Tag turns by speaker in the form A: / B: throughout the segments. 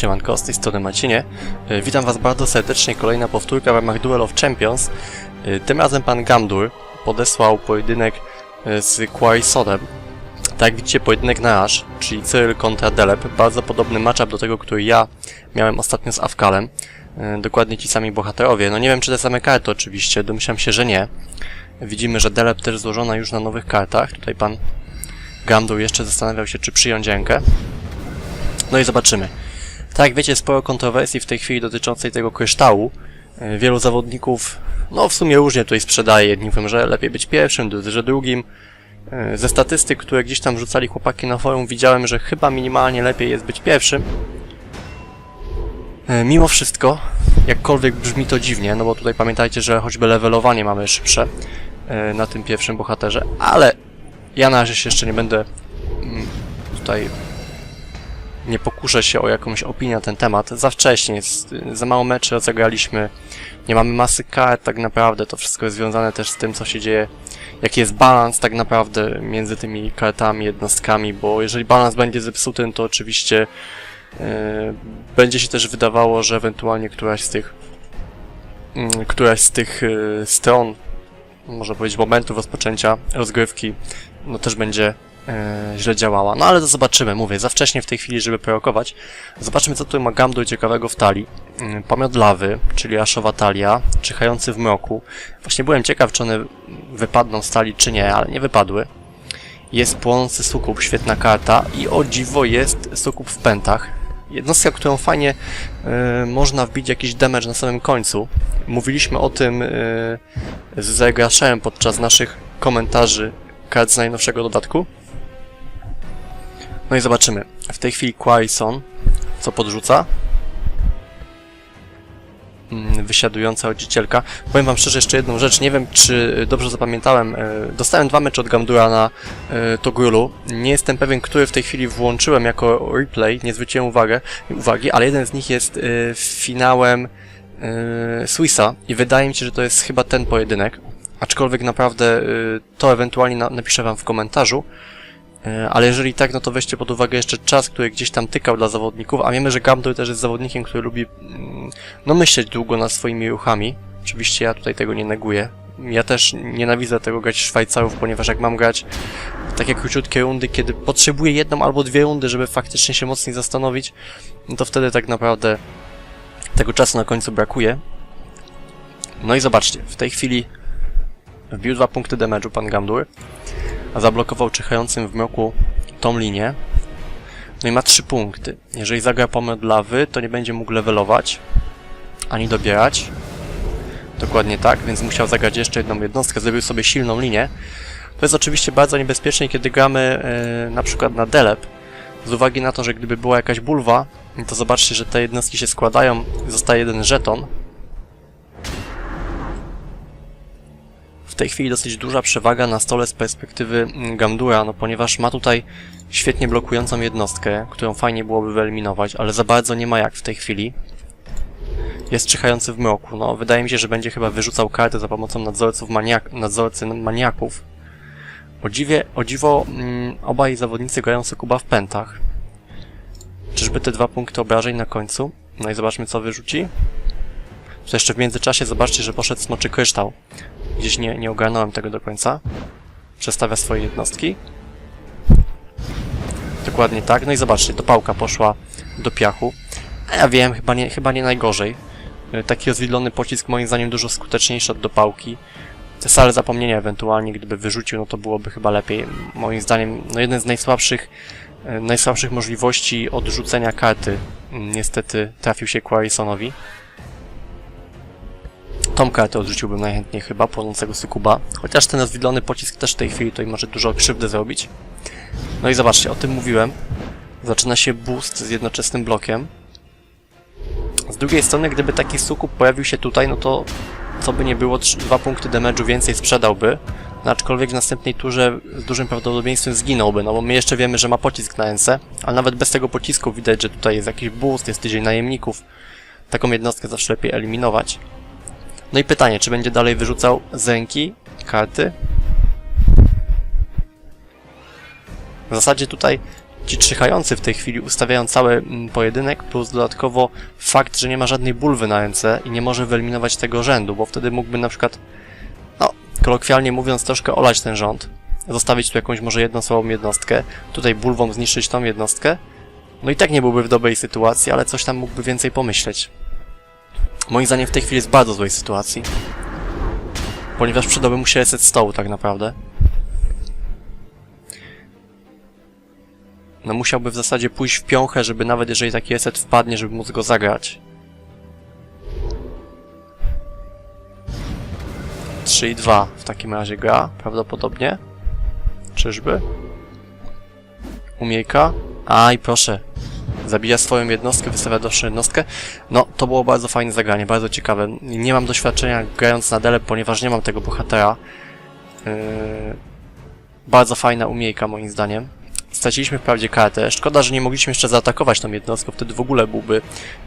A: Siemanko, z tej strony Macinie. E, Witam Was bardzo serdecznie, kolejna powtórka w ramach Duel of Champions. E, Tym razem pan Gamdur podesłał pojedynek e, z Quarisodem. Tak jak widzicie, pojedynek na Ash, czyli Cyril kontra Delep. Bardzo podobny matchup do tego, który ja miałem ostatnio z Afkalem. Dokładnie ci sami bohaterowie. No nie wiem, czy te same karty oczywiście, domyślam się, że nie. Widzimy, że Delep też złożona już na nowych kartach. Tutaj pan Gamdur jeszcze zastanawiał się, czy przyjąć rękę. No i zobaczymy. Tak wiecie, sporo kontrowersji w tej chwili dotyczącej tego kryształu. E, Wielu zawodników, no w sumie różnie tutaj sprzedaje. Jedni mówią, że lepiej być pierwszym, drudzy, że drugim. E, Ze statystyk, które gdzieś tam rzucali chłopaki na forum, widziałem, że chyba minimalnie lepiej jest być pierwszym. E, Mimo wszystko, jakkolwiek brzmi to dziwnie, no bo tutaj pamiętajcie, że choćby levelowanie mamy szybsze na tym pierwszym bohaterze, ale ja na razie się jeszcze nie będę mm, tutaj nie pokuszę się o jakąś opinię na ten temat. Za wcześnie, jest, y, za mało meczy rozegraliśmy, nie mamy masy kart tak naprawdę, to wszystko jest związane też z tym, co się dzieje, jaki jest balans tak naprawdę między tymi kartami, jednostkami, bo jeżeli balans będzie zepsuty, no to oczywiście yy, będzie się też wydawało, że ewentualnie któraś z tych yy, któraś z tych yy, stron, można powiedzieć momentów rozpoczęcia rozgrywki, no też będzie e, źle działała. No ale to zobaczymy, mówię, za wcześnie w tej chwili, żeby prorokować. Zobaczmy, co tu ma Gamdur ciekawego w talii. Mm, Pomiot lawy, czyli aszowa talia, czyhający w mroku. Właśnie byłem ciekaw, czy one wypadną z talii, czy nie, ale nie wypadły. Jest płonący sukup, świetna karta i o dziwo jest sukup w pętach. Jednostka, którą fajnie e, można wbić jakiś damage na samym końcu. Mówiliśmy o tym e, z Zagraszem podczas naszych komentarzy kart z najnowszego dodatku. No i zobaczymy. W tej chwili Quaison, co podrzuca? Mm, Wysiadująca rodzicielka. Powiem wam szczerze jeszcze jedną rzecz. Nie wiem, czy dobrze zapamiętałem. e, Dostałem dwa mecze od Gamdura na e, Togulu. Nie jestem pewien, który w tej chwili włączyłem jako replay. Nie zwróciłem uwagę, uwagi, ale jeden z nich jest finałem Swissa i wydaje mi się, że to jest chyba ten pojedynek. Aczkolwiek naprawdę y, to ewentualnie na, napiszę wam w komentarzu. Y, Ale jeżeli tak, no to weźcie pod uwagę jeszcze czas, który gdzieś tam tykał dla zawodników, a wiemy, że Gamdur też jest zawodnikiem, który lubi mm, no myśleć długo nad swoimi ruchami. Oczywiście ja tutaj tego nie neguję. Ja też nienawidzę tego grać Szwajcarów, ponieważ jak mam grać takie króciutkie rundy, kiedy potrzebuję jedną albo dwie rundy, żeby faktycznie się mocniej zastanowić, no to wtedy tak naprawdę tego czasu na końcu brakuje. No i zobaczcie, w tej chwili Wbił dwa punkty damage'u pan Gamdur, zablokował czyhającym w mroku tą linię. No i ma trzy punkty. Jeżeli zagra pomiot lawy, to nie będzie mógł levelować, ani dobierać. Dokładnie tak, więc musiał zagrać jeszcze jedną jednostkę, zrobił sobie silną linię. To jest oczywiście bardzo niebezpieczne, kiedy gramy e, na przykład na Delep, z uwagi na to, że gdyby była jakaś bulwa, to zobaczcie, że te jednostki się składają, zostaje jeden żeton, tej chwili dosyć duża przewaga na stole z perspektywy mm, Gamdura, no ponieważ ma tutaj świetnie blokującą jednostkę, którą fajnie byłoby wyeliminować, ale za bardzo nie ma jak w tej chwili. Jest czyhający w mroku, no wydaje mi się, że będzie chyba wyrzucał karty za pomocą nadzorców maniak nadzorcy maniaków. O, dziwie, o dziwo mm, obaj zawodnicy grają Sukuba w pętach. Czyżby te dwa punkty obrażeń na końcu? No i zobaczmy co wyrzuci. To jeszcze w międzyczasie zobaczcie, że poszedł smoczy kryształ. Gdzieś nie, nie ogarnąłem tego do końca. Przestawia swoje jednostki. Dokładnie tak. No i zobaczcie, to pałka poszła do piachu. A ja wiem, chyba nie, chyba nie najgorzej. Y, Taki rozwidlony pocisk moim zdaniem dużo skuteczniejszy od dopałki. Te sale zapomnienia ewentualnie, gdyby wyrzucił, no to byłoby chyba lepiej. Moim zdaniem, no jeden z najsłabszych, y, najsłabszych możliwości odrzucenia karty mm, niestety trafił się Quarisonowi. Tą kartę odrzuciłbym najchętniej chyba, płonącego sukuba. Chociaż ten rozwidlony pocisk też w tej chwili tutaj może dużo krzywdy zrobić. No i zobaczcie, o tym mówiłem. Zaczyna się boost z jednoczesnym blokiem. Z drugiej strony, gdyby taki sukub pojawił się tutaj, no to co by nie było, 2 punkty damage'u więcej sprzedałby. No, aczkolwiek w następnej turze z dużym prawdopodobieństwem zginąłby, no bo my jeszcze wiemy, że ma pocisk na NC, ale nawet bez tego pocisku widać, że tutaj jest jakiś boost, jest tydzień najemników. Taką jednostkę zawsze lepiej eliminować. No i pytanie, czy będzie dalej wyrzucał z ręki karty? W zasadzie tutaj ci czyhający w tej chwili ustawiają cały mm, pojedynek, plus dodatkowo fakt, że nie ma żadnej bulwy na ręce i nie może wyeliminować tego rzędu, bo wtedy mógłby na przykład, no, kolokwialnie mówiąc, troszkę olać ten rząd, zostawić tu jakąś może jedną słabą jednostkę, tutaj bulwą zniszczyć tą jednostkę, no i tak nie byłby w dobrej sytuacji, ale coś tam mógłby więcej pomyśleć. Moim zdaniem w tej chwili jest w bardzo złej sytuacji. Ponieważ przydałby mu się reset stołu tak naprawdę. No musiałby w zasadzie pójść w piąchę, żeby nawet jeżeli taki reset wpadnie, żeby móc go zagrać. 3 i 2 w takim razie gra, prawdopodobnie. Czyżby? Umiejka. Aj, proszę. Zabija swoją jednostkę, wystawia dalszą jednostkę. No, to było bardzo fajne zagranie, bardzo ciekawe. Nie mam doświadczenia grając na dele, ponieważ nie mam tego bohatera. Yy... Bardzo fajna umiejka, moim zdaniem. Straciliśmy wprawdzie kartę. Szkoda, że nie mogliśmy jeszcze zaatakować tą jednostką, wtedy w ogóle byłby,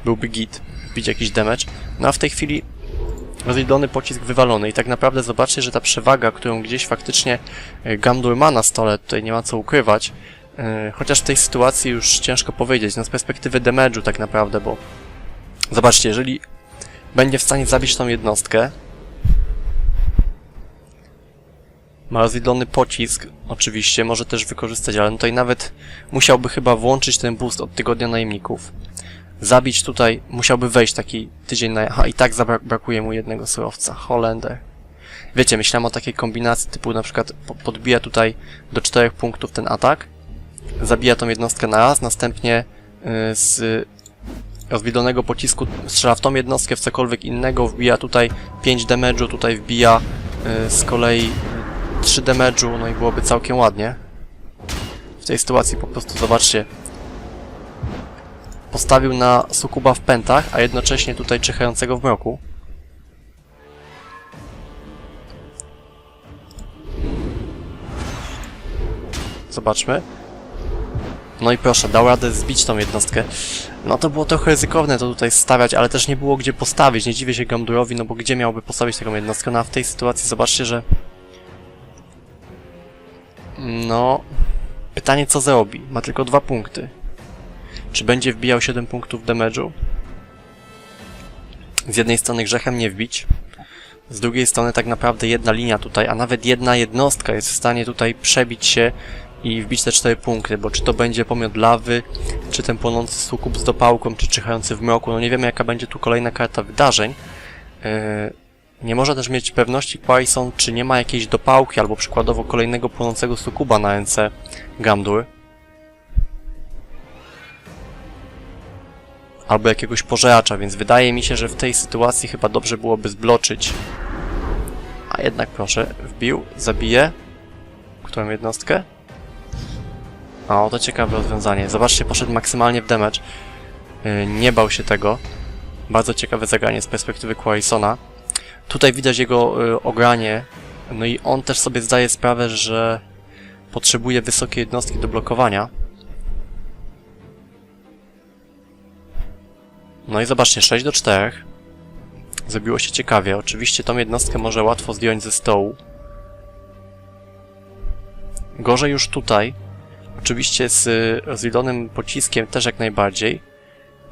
A: byłby git, bić jakiś damage. No a w tej chwili rozjedlony pocisk wywalony i tak naprawdę zobaczcie, że ta przewaga, którą gdzieś faktycznie y, Gamdur ma na stole, tutaj nie ma co ukrywać, chociaż w tej sytuacji już ciężko powiedzieć, no z perspektywy damage'u tak naprawdę, bo zobaczcie, jeżeli będzie w stanie zabić tą jednostkę, ma rozwidlony pocisk, oczywiście, może też wykorzystać, ale tutaj nawet musiałby chyba włączyć ten boost od tygodnia najemników. Zabić tutaj, musiałby wejść taki tydzień na... Aha, i tak zabrak, brakuje mu jednego surowca. Holender. Wiecie, myślałem o takiej kombinacji typu na przykład po- podbija tutaj do czterech punktów ten atak, zabija tą jednostkę na raz, następnie y, z rozwidlonego pocisku strzela w tą jednostkę, w cokolwiek innego, wbija tutaj 5 damage'u, tutaj wbija y, z kolei 3 damage'u, no i byłoby całkiem ładnie. W tej sytuacji po prostu zobaczcie. Postawił na sukuba w pętach, a jednocześnie tutaj czyhającego w mroku. Zobaczmy. No i proszę, dał radę zbić tą jednostkę. No to było trochę ryzykowne to tutaj stawiać, ale też nie było gdzie postawić. Nie dziwię się Gamdurowi, no bo gdzie miałby postawić taką jednostkę? No a w tej sytuacji zobaczcie, że no, pytanie co zrobi? Ma tylko dwa punkty. Czy będzie wbijał 7 punktów damage'u? Z jednej strony grzechem nie wbić, z drugiej strony tak naprawdę jedna linia tutaj, a nawet jedna jednostka jest w stanie tutaj przebić się i wbić te 4 punkty, bo czy to będzie pomiot lawy, czy ten płonący sukub z dopałką, czy czyhający w mroku, no nie wiemy jaka będzie tu kolejna karta wydarzeń. Yy, nie może też mieć pewności Quaison, czy nie ma jakiejś dopałki, albo przykładowo kolejnego płonącego sukuba na ręce Gamdur. Albo jakiegoś pożeracza, więc wydaje mi się, że w tej sytuacji chyba dobrze byłoby zbloczyć. A jednak proszę, wbił, zabije. Którą jednostkę? O, to ciekawe rozwiązanie. Zobaczcie, poszedł maksymalnie w damage. Yy, nie bał się tego. Bardzo ciekawe zagranie z perspektywy Quaisona. Tutaj widać jego y, ogranie, no i on też sobie zdaje sprawę, że potrzebuje wysokiej jednostki do blokowania. No i zobaczcie, 6 do 4. Zrobiło się ciekawie. Oczywiście tą jednostkę może łatwo zdjąć ze stołu. Gorzej już tutaj. Oczywiście z rozwiedzonym pociskiem też jak najbardziej.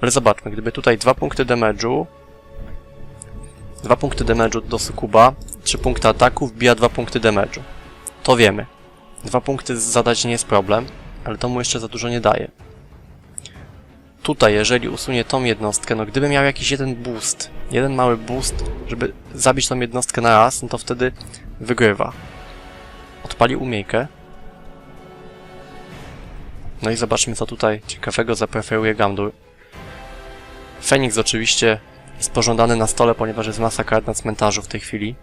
A: Ale zobaczmy, gdyby tutaj dwa punkty damage'u, Dwa punkty damage'u do Sukuba, trzy punkty ataku, wbija dwa punkty damage'u. To wiemy. Dwa punkty zadać nie jest problem, ale to mu jeszcze za dużo nie daje. Tutaj, jeżeli usunie tą jednostkę, no gdyby miał jakiś jeden boost, jeden mały boost, żeby zabić tą jednostkę na raz, no to wtedy wygrywa. Odpali umiejkę. No i zobaczmy, co tutaj ciekawego zapreferuje Gamdur. Feniks oczywiście jest pożądany na stole, ponieważ jest masa kart na cmentarzu w tej chwili.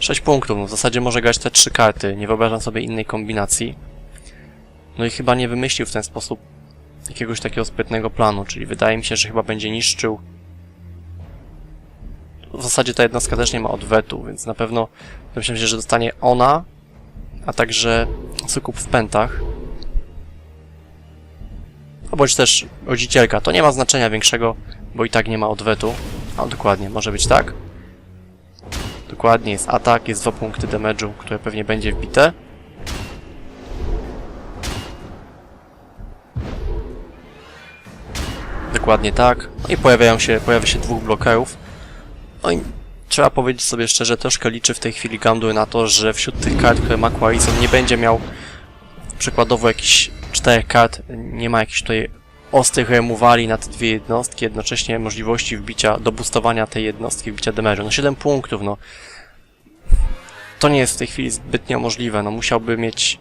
A: 6 punktów, no w zasadzie może grać te 3 karty, nie wyobrażam sobie innej kombinacji. No i chyba nie wymyślił w ten sposób jakiegoś takiego sprytnego planu, czyli wydaje mi się, że chyba będzie niszczył. W zasadzie ta jednostka też nie ma odwetu, więc na pewno myślę że dostanie ona, a także cukup w pętach. A bądź też rodzicielka. To nie ma znaczenia większego, bo i tak nie ma odwetu. A dokładnie, może być tak. Dokładnie, jest atak, jest dwa punkty damage'u, które pewnie będzie wbite. Dokładnie tak. No i pojawiają się, pojawia się dwóch blokerów. No i trzeba powiedzieć sobie szczerze, troszkę liczy w tej chwili Gamdły na to, że wśród tych kart, które ma Quarizon, nie będzie miał przykładowo jakichś czterech kart, nie ma jakichś tutaj ostrych removali na te dwie jednostki, jednocześnie możliwości wbicia, dobustowania tej jednostki, wbicia damage'u. No 7 punktów, no. To nie jest w tej chwili zbytnio możliwe, no musiałby mieć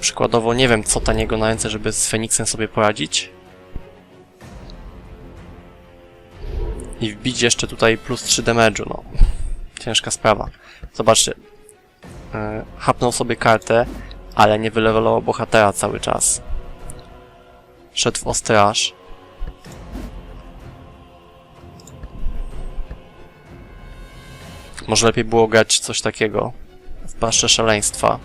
A: przykładowo, nie wiem co taniego na ręce, żeby z Feniksem sobie poradzić. I wbić jeszcze tutaj plus 3 damage'u, no. Ciężka sprawa. Zobaczcie. Yy, hapnął sobie kartę, ale nie wylewelował bohatera cały czas. Szedł w ostraż. Może lepiej było grać coś takiego w paszcze szaleństwa.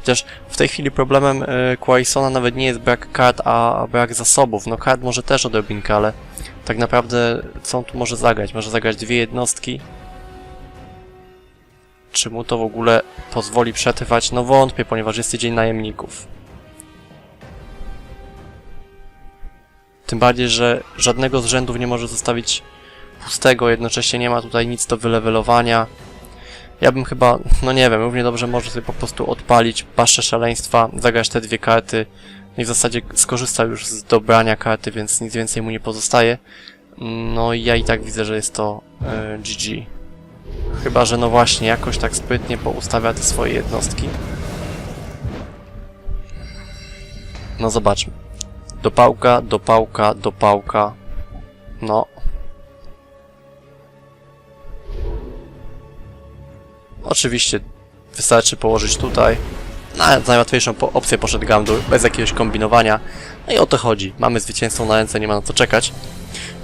A: Chociaż w tej chwili problemem y, Quarisona nawet nie jest brak kart, a brak zasobów. No kart może też odrobinkę, ale tak naprawdę co on tu może zagrać? Może zagrać dwie jednostki? Czy mu to w ogóle pozwoli przetrwać? No wątpię, ponieważ jest tydzień najemników. Tym bardziej, że żadnego z rzędów nie może zostawić pustego, jednocześnie nie ma tutaj nic do wylewelowania. Ja bym chyba, no nie wiem, równie dobrze może sobie po prostu odpalić paszczę szaleństwa, zagrać te dwie karty i w zasadzie skorzystał już z dobrania karty, więc nic więcej mu nie pozostaje. No i ja i tak widzę, że jest to e, GG. Chyba, że no właśnie, jakoś tak sprytnie poustawia te swoje jednostki. No zobaczmy. Dopałka, dopałka, dopałka. No. Oczywiście wystarczy położyć tutaj. Na najłatwiejszą po opcję poszedł Gamdur, bez jakiegoś kombinowania. No i o to chodzi. Mamy zwycięzcą na ręce, nie ma na co czekać.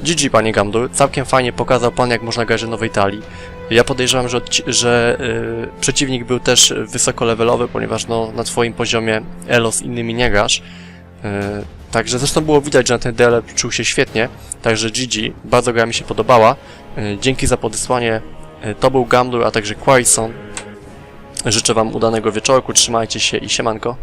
A: GG, panie Gamdur. Całkiem fajnie pokazał pan, jak można grać w nowej talii. Ja podejrzewam, że, że yy, przeciwnik był też wysokolevelowy, ponieważ no, na twoim poziomie Elo z innymi nie grasz. Yy, Także zresztą było widać, że na ten DL czuł się świetnie. Także GG, bardzo gra mi się podobała. Yy, Dzięki za podesłanie. Yy, To był Gamdur, a także Quarison. Życzę Wam udanego wieczorku, trzymajcie się i siemanko.